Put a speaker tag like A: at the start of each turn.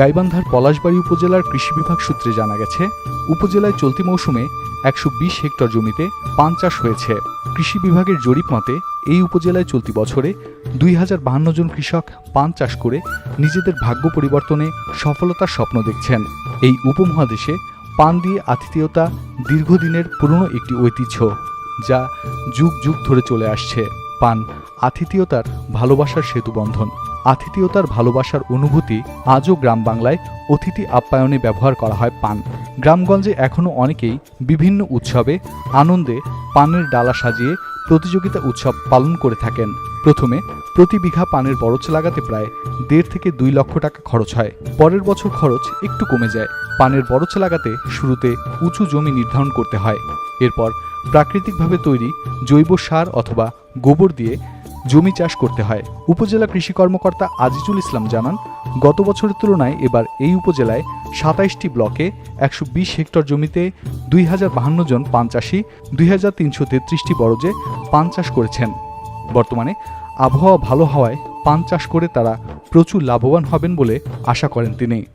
A: গাইবান্ধার পলাশবাড়ি উপজেলার কৃষি বিভাগ সূত্রে জানা গেছে, উপজেলায় চলতি মৌসুমে একশো বিশ হেক্টর জমিতে পান চাষ হয়েছে। কৃষি বিভাগের জরিপ মতে, এই উপজেলায় চলতি বছরে দুই জন কৃষক পান চাষ করে নিজেদের ভাগ্য পরিবর্তনে সফলতার স্বপ্ন দেখছেন। এই উপমহাদেশে পান দিয়ে আতিথেয়তা দীর্ঘদিনের পুরনো একটি ঐতিহ্য, যা যুগ যুগ ধরে চলে আসছে। পান। আতিথেয়তার ভালোবাসার সেতুবন্ধন। আতিথেয়তার ভালোবাসার অনুভূতি আজও গ্রাম বাংলায় অতিথি আপ্যায়নে ব্যবহার করা হয় পান। গ্রামগঞ্জে এখনও অনেকেই বিভিন্ন উৎসবে আনন্দে পানের ডালা সাজিয়ে প্রতিযোগিতা উৎসব পালন করে থাকেন। প্রথমে প্রতি বিঘা পানের বরচ লাগাতে প্রায় দেড় থেকে দুই লক্ষ টাকা খরচ হয়। পরের বছর খরচ একটু কমে যায়। পানের বরচ লাগাতে শুরুতে উঁচু জমি নির্ধারণ করতে হয়। এরপর প্রাকৃতিকভাবে তৈরি জৈব সার অথবা গোবর দিয়ে জমি চাষ করতে হয়। উপজেলা কৃষি কর্মকর্তা আজিজুল ইসলাম জানান, গত বছরের তুলনায় এবার এই উপজেলায় সাতাইশটি ব্লকে একশো বিশ হেক্টর জমিতে দুই হাজার বাহান্ন জন পান চাষি, দুই হাজার তিনশো তেত্রিশটি বরজে পান চাষ করেছেন। বর্তমানে আবহাওয়া ভালো হওয়ায় পান চাষ করে তারা প্রচুর লাভবান হবেন বলে আশা করেন তিনি।